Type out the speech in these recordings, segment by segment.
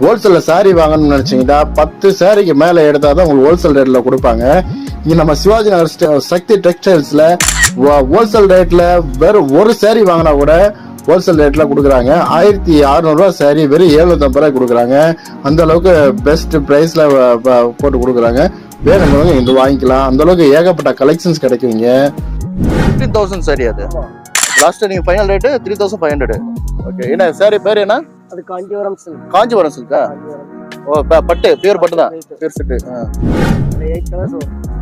ஹோல்சேல்ல saree வாங்கணும்னு நினைச்சீங்கன்னா பத்து சாரிக்கு மேல எடுத்தா தான் உங்களுக்கு ஹோல்சேல் ரேட்ல கொடுப்பாங்க. இங்க நம்ம சிவாஜி நகர் ஸ்ட- சக்தி டெக்ஸ்டைல்ஸ்ல ஹோல்சேல் ரேட்ல வெறும் ஒரு saree வாங்கினா கூட ஹோல்சேல் ரேட்ல கொடுக்குறாங்க. ஆயிரத்தி அறுநூறுவா saree வெறும் எழுநூத்தம்பது ரூபாய் கொடுக்குறாங்க. அந்த அளவுக்கு பெஸ்ட் பிரைஸ்ல போட்டு கொடுக்குறாங்க. வேணுங்கிறவங்க இது வாங்கிக்கலாம். அந்த அளவுக்கு ஏகப்பட்ட கலெக்ஷன்ஸ் கிடைக்குங்க ஃபிஃப்டீன் தௌசண்ட் சரி அது. லாஸ்ட் நீங்க final rate three thousand five hundred okay என்ன சாரி பேர் என்ன? அது காஞ்சிபுரம் சில்க். காஞ்சிபுரம் சில்கா? ஓ பட்டு பியூர் பட்டு தான்? Pure set eight colours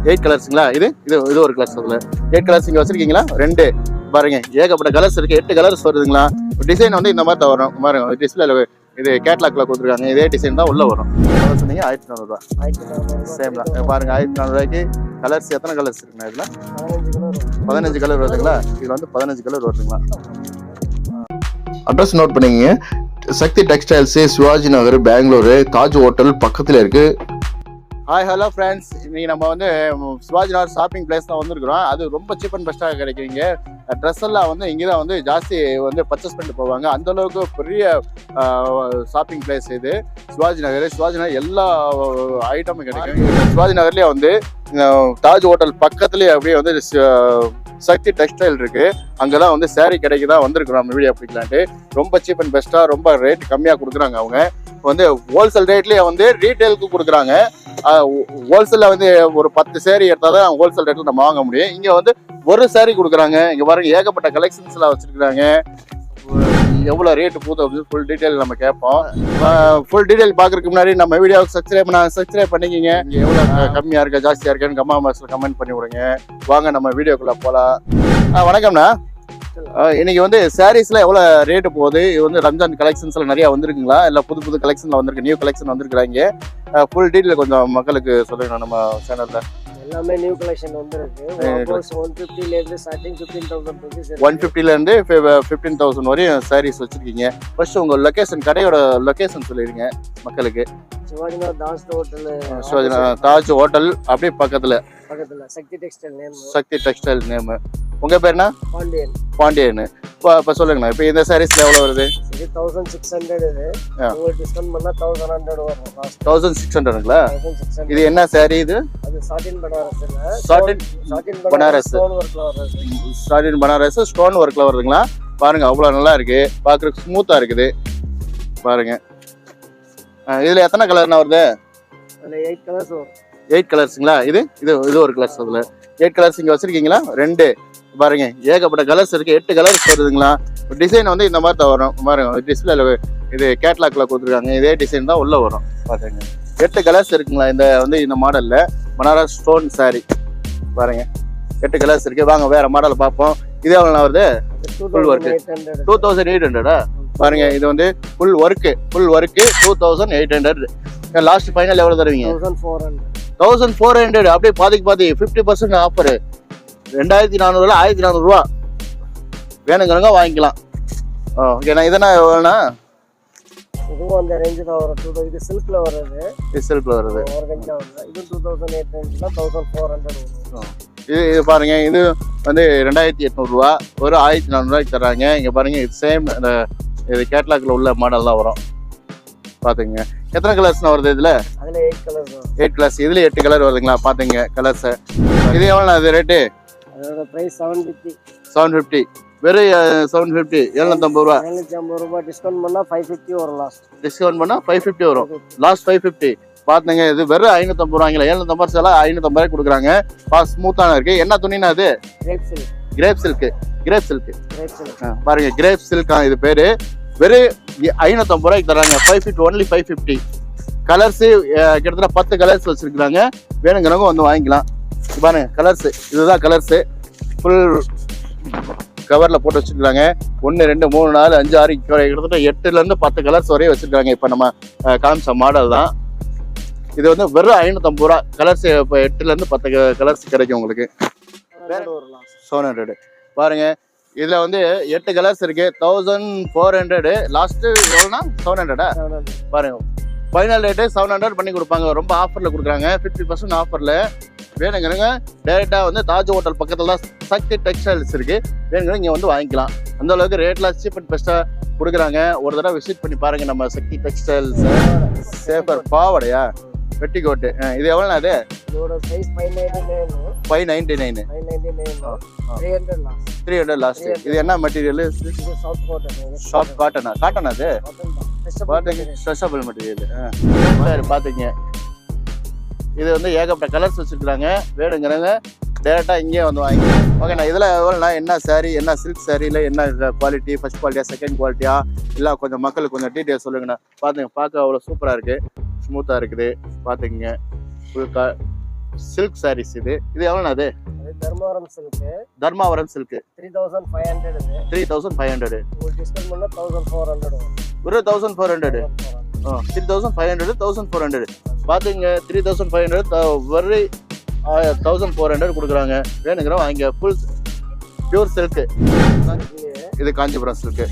eight கலர்ஸுங்களா இது? இது இது ஒரு கலர்ஸ் அதுல. எயிட் கலர்ஸ் இங்க வச்சிருக்கீங்களா? ரெண்டு. பாருங்க ஏகப்பட்ட கலர்ஸ் இருக்கு. எட்டு கலர்ஸ் வருதுங்களா? டிசைன் வந்து இந்த மாதிரி தான் வரும். பாருங்க டிஸ்பிளேல இது கேட்லாக்ல கொடுத்துருக்காங்க. இதே டிசைன் தான் உள்ள வரும். சொன்னீங்க ஆயிரத்தி நானூறுபா ஆயிரத்தி நானூறு சேம் தான் பாருங்க ஆயிரத்தி நானூறுபாய்க்கு கலர்ஸ் எத்தனை கலர்ஸ் இருக்குண்ணா இதுல? பதினஞ்சு கலர் வருதுங்களா? இதுல வந்து பதினஞ்சு கலர் வருதுங்களா? அட்ரஸ் நோட் பண்ணிக்கங்க. சக்தி டெக்ஸ்டைல்ஸ் சிவாஜி நகர் பெங்களூரு. தாஜ் ஹோட்டல் பக்கத்தில் இருக்கு. ஹாய் ஹலோ ஃப்ரெண்ட்ஸ் இன்னைக்கு நம்ம வந்து சிவாஜி நகர் ஷாப்பிங் பிளேஸ் தான் வந்திருக்கிறோம். அது ரொம்ப சீப் அண்ட் பெஸ்ட்டாக கிடைக்குங்க. ட்ரெஸ் எல்லாம் வந்து இங்கே தான் வந்து ஜாஸ்தி வந்து பர்ச்சேஸ் பண்ணிட்டு போவாங்க. அந்த அளவுக்கு பெரிய ஷாப்பிங் பிளேஸ் இது. சிவாஜி நகர். சிவாஜி நகர் எல்லா ஐட்டமும் கிடைக்கும் சிவாஜி நகர்லேயே வந்து தாஜ் ஹோட்டல் பக்கத்துலேயே அப்படியே வந்து சக்தி டெக்ஸ்டைல் இருக்கு. அங்கதான் வந்து சேரீ கடைக்கு தான் வந்திருக்கிறோம் நம்ம வீடியோ பிடிக்கலான்ட்டு. ரொம்ப சீப் அண்ட் பெஸ்ட்டாக ரொம்ப ரேட் கம்மியாக கொடுக்குறாங்க அவங்க. வந்து ஹோல்சேல் ரேட்லேயே வந்து ரீட்டைலுக்கு கொடுக்குறாங்க. ஹோல்சேலில் வந்து ஒரு பத்து சேரீ எடுத்தால் தான் ஹோல்சேல் ரேட்டில் நம்ம வாங்க முடியும். இங்கே வந்து ஒரு சேரீ கொடுக்குறாங்க. இங்கே பாருங்க ஏகப்பட்ட கலெக்ஷன்ஸ்லாம் வச்சுருக்குறாங்க. எவ்வளோ ரேட்டு போகுது அப்படின்னு ஃபுல் டீட்டெயில் நம்ம கேட்போம். ஃபுல் டீட்டெயில் பார்க்கறதுக்கு முன்னாடி நம்ம வீடியோவுக்கு சப்ஸ்கிரைப் பண்ண சப்ஸ்கிரைப் பண்ணிக்கிங்க. இங்கே எவ்வளோ கம்மியாக இருக்கா ஜாஸ்தியாக இருக்கான்னு கம்மா மாசில் கமெண்ட் பண்ணி விடுங்க. வாங்க நம்ம வீடியோக்குள்ளே போகலாம் வணக்கம்ண்ணா. ஆஹ் இன்னைக்கு வந்து சாரீஸ்ல எவ்வளவு ரேட்டு போகுது? இது வந்து ரம்ஜான் கலெக்ஷன்ஸ்ல நிறைய வந்திருக்குங்களா? இல்ல புது புது கலெக்ஷன்ல வந்திருக்கு நியூ கலெக்ஷன் வந்திருக்காங்க ஃபுல் டீட்டெயில் கொஞ்சம் மக்களுக்கு சொல்லுங்க நம்ம சேனல்ல எல்லாமே நியூ கலெக்ஷன் வந்துருக்கு. ஒன் ஃபிஃப்டில இருந்து starting fifteen thousand rupees one ஃபிஃப்டில இருந்து ஃபிஃப்டீன் தௌசண்ட் வரையும் சாரீஸ் வச்சிருக்கீங்க. ஃபர்ஸ்ட் உங்க லொகேஷன் கடையோட லொகேஷன் சொல்லிடுங்க மக்களுக்கு. சிவாஜிநாத் தாஸ் ஹோட்டல். சிவாஜி நகர் தாஜ் ஹோட்டல் அப்படியே பக்கத்துல. பக்கத்துல Shakti textile name. Shakti textile name. உங்க பேர் என்ன? பாண்டியன். பாண்டியன் இப்போ இப்போ சொல்லுங்கண்ணா இப்போ இந்த சாரீஸ்ல எவ்வளவு வருது? இது தௌசண்ட் சிக்ஸ் ஹண்ட்ரட் இது. ஆ. உங்களுக்கு டிஸ்கவுண்ட் பண்ணா தௌசண்ட் ஹண்ட்ரட் வரும் தௌசண்ட் சிக்ஸ் ஹண்ட்ரடுங்களா இது என்ன சாரி இது? அது சாட்டின் பனாரஸ் இல்ல. சாட்டின் ஸ்டோன் ஒர்க்ல வர்றது. ஸ்டார்டின் பனாரஸ் ஸ்டோன் ஒர்க்ல வருதுங்களா? பாருங்க அவ்வளோ நல்லா இருக்கு. பார்க்கறதுக்கு ஸ்மூத்தா இருக்குது. பாருங்க. அஹ் இதுல எத்தனை கலர்னா வருது? அதுல எயிட் கலர்ஸ் வரும். எயிட் கலர்ஸுங்களா இது? இது இது ஒரு கலர்ஸ் அதுல. எயிட் கலர்ஸ் இங்க வச்சிருக்கீங்களா? ரெண்டு. பாருங்க ஏகப்பட்ட கலர்ஸ் இருக்கு. எட்டு கலர்ஸ் வருதுங்களா? டிசைன் வந்து இந்த மாதிரி தான் வரும். பாருங்க டிஸ்பிளேல இது கேட்லாக்ல கொடுத்துருக்காங்க. இதே டிசைன் தான் உள்ள வரும். பாருங்க. எட்டு கலர்ஸ் இருக்குங்களா? இந்த வந்து இந்த மாடல்ல பனாரஸ் ஸ்டோன் saree. பாருங்க. எட்டு கலர்ஸ் இருக்கு. வாங்க வேற மாடல் பார்ப்போம். இது எவ்வளோ வருது? Eight hundred two thousand eight ஹண்ட்ரடா பாருங்க இது வந்து full work full work two thousand eight hundred last final எவ்வளோ தருவீங்க? தௌசண்ட் ஃபோர் ஹண்ட்ரட் அப்படியே பாதிக்கு பாதி ஃபிஃப்டி பர்சன்ட் ஆஃபர் ரெண்டாயிரத்தி நானூறுல ஆயிரத்தி நானூறுரூவா வேணுங்கிறவங்க வாங்கிக்கலாம். ஓகேண்ணா இதென்ன எவ்வளோண்ணா இதுவும் அந்த ரேஞ்சு தான் வரும். டூ இது சில்க்ல வர்றது. செல்ஃபில் வருது ஒரு ரேஞ்சா வருது இது டூ தௌசண்ட் எயிட் ரேஞ்சுனா தௌசண்ட் ஃபோர் ஹண்ட்ரட் இது இது பாருங்க இது வந்து ரெண்டாயிரத்தி எட்நூறுரூவா ஒரு ஆயிரத்தி நானூறுரூவாய்க்கு தர்றாங்க. இங்கே பாருங்க இது சேம் இந்த இது கேட்லாக்ல உள்ள மாடல் தான் வரும். பார்த்துங்க எத்தனை கலர்ஸ்ண்ணா வருது இதில்? அதுல எயிட் கலர்ஸ் வரும் எயிட் கலர்ஸ் இதுல எட்டு கலர் வருதுங்களா? பாத்துங்க கலர்ஸ் இது எவ்வளோ இது ரேட்டு அதோட price seven fifty seven fifty வெறும் செவன் ஃபிஃப்டி எழுநூத்தம்பது ரூபா. ஏழ்நூத்தி ஐம்பது ரூபாய் டிஸ்கவுண்ட் பண்ணா ஃபைவ் ஃபிஃப்டி வரும் லாஸ்ட் டிஸ்கவுண்ட் பண்ணா ஃபைவ் ஃபிஃப்டி வரும். லாஸ்ட் ஃபைவ் ஃபிஃப்டி பாத்துங்க இது வெறும் ஐநூத்தம்பது ரூபாய்ங்களா? எழுநூத்தம்பது ரூபா ஐநூத்தம்பது ரூபாய் கொடுக்குறாங்க. பா ஸ்மூத்தான இருக்கு. என்ன துணினா அது crepe silk crepe silk crepe silk crepe silk பாருங்க கிரேப் சில்க் இது பேரு. வெறும் ஐநூத்தம்பது ரூபாய்க்கு தராங்க five fifty only five fifty colours கிட்டத்தட்ட பத்து கலர்ஸ் வச்சிருக்காங்க வேணுங்கிறவங்க வந்து வாங்கிக்கலாம். பாருங்க கலர்ஸ் இதுதான் கலர்ஸ் ஃபுல் கவர்ல போட்டு வச்சிருக்காங்க ஒன்று ரெண்டு மூணு நாலு அஞ்சு ஆறு கிட்ட- கிட்டத்தட்ட எட்டுல இருந்து பத்து கலர்ஸ் வரையும் வச்சிருக்காங்க இப்போ நம்ம காமிச்ச மாடல் தான். இது வந்து வெறும் ஐநூத்தம்பது ரூபா. கலர்ஸ் இப்போ எட்டுல இருந்து பத்து கலர்ஸ் கிடைக்கும் உங்களுக்கு. வரும் லாஸ்ட் செவன் ஹண்ட்ரட் பாருங்க இதுல வந்து எட்டு கலர்ஸ் இருக்கு. தௌசண்ட் ஃபோர் ஹண்ட்ரடு லாஸ்ட் எவ்வளோனா செவன் ஹண்ட்ரடா பாருங்க. ஃபைனல் ரேட்டு செவன் ஹண்ட்ரட் பண்ணி கொடுப்பாங்க. ரொம்ப ஆஃபர்ல கொடுக்குறாங்க. ஃபிஃப்டி பர்சன்ட் ஆஃபர்ல வேணுங்கிறங்க டேரெக்டா வந்து தாஜ் ஹோட்டல் பக்கத்துல தான் சக்தி டெக்ஸ்டைல்ஸ் இருக்கு. வேணுங்கிற இங்க வந்து வாங்கிக்கலாம். அந்த அளவுக்கு ரேட்லாம் சீப் அண்ட் பெஸ்டா கொடுக்குறாங்க. ஒரு தடவை விசிட் பண்ணி பாருங்க நம்ம சக்தி டெக்ஸ்டைல்ஸ் சேஃபர் பாவடையா? பெட்டிக்கோட்டு. இது எவ்வளோ அது? இதோட size five ninety nine five ninety nine five ninety nine ஆ. Three hundred last three hundred last இது என்ன மெட்டீரியல் சவுத் கோட்டன் ஷாப் காட்டனா காட்டன் அது? ஸ்ட்ரெச்சபிள் மெட்டீரியல் சரி பாத்தீங்க இது வந்து ஏகப்பட்ட கலர்ஸ் வச்சிருக்காங்க வேணுங்கிறவங்க டேரெக்டாக இங்கேயே வந்து வாங்கி ஓகேண்ணா இதில் எவ்வளோண்ணா? என்ன saree? என்ன சில்க் சாரியில் என்ன குவாலிட்டி ஃபர்ஸ்ட் குவாலிட்டியா செகண்ட் குவாலிட்டியா இல்லை கொஞ்சம் மக்களுக்கு கொஞ்சம் டீட்டெயில் சொல்லுங்கண்ணா. பார்த்துங்க பார்க்க அவ்வளோ சூப்பராக இருக்குது ஸ்மூத்தாக இருக்குது. பார்த்துக்குங்க ஃபுல் கா சில்க் சாரீஸ் இது. இது எவ்வளோண்ணா அது? Dharmavaram silk Dharmavaram silk three thousand five hundred three thousand five hundred discount பண்ணால் தௌசண்ட் ஃபோர் ஹண்ட்ரட் ஒரு thousand four hundred three thousand five hundred thousand four hundred பார்த்துங்க three thousand five hundred very thousand four hundred கொடுக்குறாங்க. வேணுங்கிற வாங்க full pure silk இது Kanchipuram silk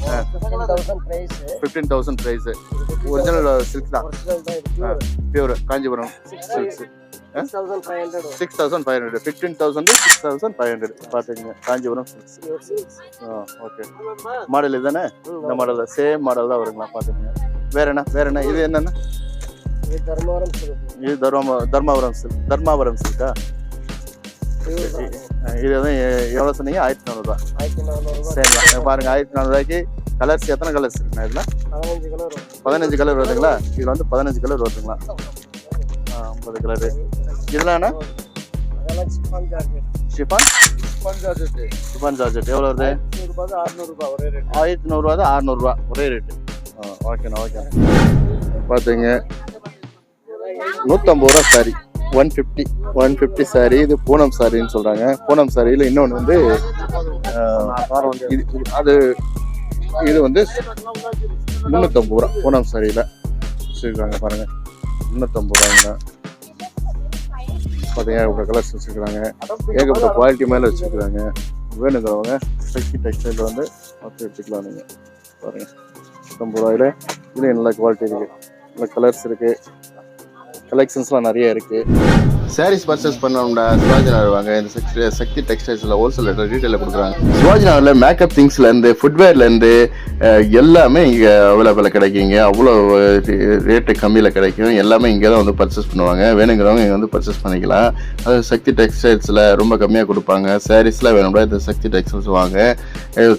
fifteen thousand price original silk தான். Pure Kanchipuram silks six thousand five hundred fifteen thousand six thousand five hundred பார்த்துங்க Kanchipuram silks. Okay model இதுதானே? இந்த model same model தான் வருங்களா? பார்த்துங்க வேற என்ன? வேற என்ன? இது என்னென்ன? இது தர்மவரம் சில்க் இது தர்மா தர்மாபுரம் சில்க் தர்மாபுரம் சில்கா இது வந்து எ- எவ்வளோ சொன்னீங்க? ஆயிரத்தி நானூறுபா ஆயிரத்தி நானூறுபா சரிங்களா பாருங்க ஆயிரத்தி நானூறுபாய்க்கு கலர்ஸ் எத்தனை கலர்ஸ் இருக்குண்ணா இதில்? பதினஞ்சு கலர் வரும். பதினஞ்சு கலர் வருதுங்களா? இதில் வந்து பதினஞ்சு கலர் வருதுங்களா? ஐம்பது கலரு. இதெல்லாம் அதெல்லாம் chiffon jacket chiffon chiffon georgette. எவ்வளோ வருது? நூறுபா அறுநூறுபா ஒரே ரேட் ஆயிரத்தி நூறுரூவா தான் அறநூறுவா ஒரே ரேட்டு. ஆ ஓகேண்ணா ஓகேண்ணா. பார்த்துங்க நூற்றம்பது ரூபா sari one fifty one fifty sari இது பூனம் சாரின்னு சொல்கிறாங்க பூனம் சாரியில் இன்னொன்று வந்து இது அது இது வந்து முந்நூற்றம்பது ரூபா பூனம் சாரியில் வச்சுருக்காங்க பாருங்கள் முந்நூற்றம்பது ரூபாங்க பார்த்தீங்க ஏகப்பட்ட கலர்ஸ் வச்சுருக்குறாங்க ஏகப்பட்ட குவாலிட்டி மேலே வச்சுருக்குறாங்க வேணுங்கிறவங்க சக்தி டெக்ஸ்டைல் வந்து பார்த்து எடுத்துக்கலாம் நீங்கள் பாருங்கள் ஐம்பது ரூபாயில இதுலேயும் நல்ல குவாலிட்டி இருக்குது நல்ல கலர்ஸ் இருக்குது கலெக்ஷன்ஸ்லாம் நிறைய இருக்குது சாரீஸ் பர்ச்சேஸ் பண்ணோம்டா சிவாஜி நகர் வாங்க. இந்த சக்தி சக்தி டெக்ஸ்டைல்ஸில் ஹோல்சேல் ரீட்டைல கொடுக்குறாங்க. சிவாஜி நகரில் மேக்கப் திங்ஸ்லேருந்து ஃபுட்வேர்லேருந்து எல்லாமே இங்கே அவைலபிள் கிடைக்குங்க. அவ்வளோ ரேட்டு கம்மியில் கிடைக்கும். எல்லாமே இங்கே தான் வந்து பர்ச்சேஸ் பண்ணுவாங்க. வேணுங்கிறவங்க இங்கே வந்து பர்ச்சேஸ் பண்ணிக்கலாம். அது சக்தி டெக்ஸ்டைல்ஸில் ரொம்ப கம்மியாக கொடுப்பாங்க. சாரீஸ்லாம் வேணும்னா இந்த சக்தி டெக்ஸ்டைல்ஸ் வாங்க.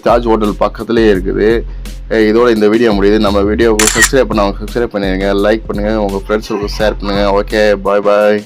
தாஜ் ஹோட்டல் பக்கத்துலேயே இருக்குது. இதோட இந்த வீடியோ முடியுது. நம்ம வீடியோ சப்ஸ்கிரைப் பண்ணவங்க சப்ஸ்கிரைப் பண்ணிடுங்க லைக் பண்ணுங்கள் உங்கள் ஃப்ரெண்ட்ஸுக்கு ஷேர் பண்ணுங்கள் ஓகே பாய் பாய்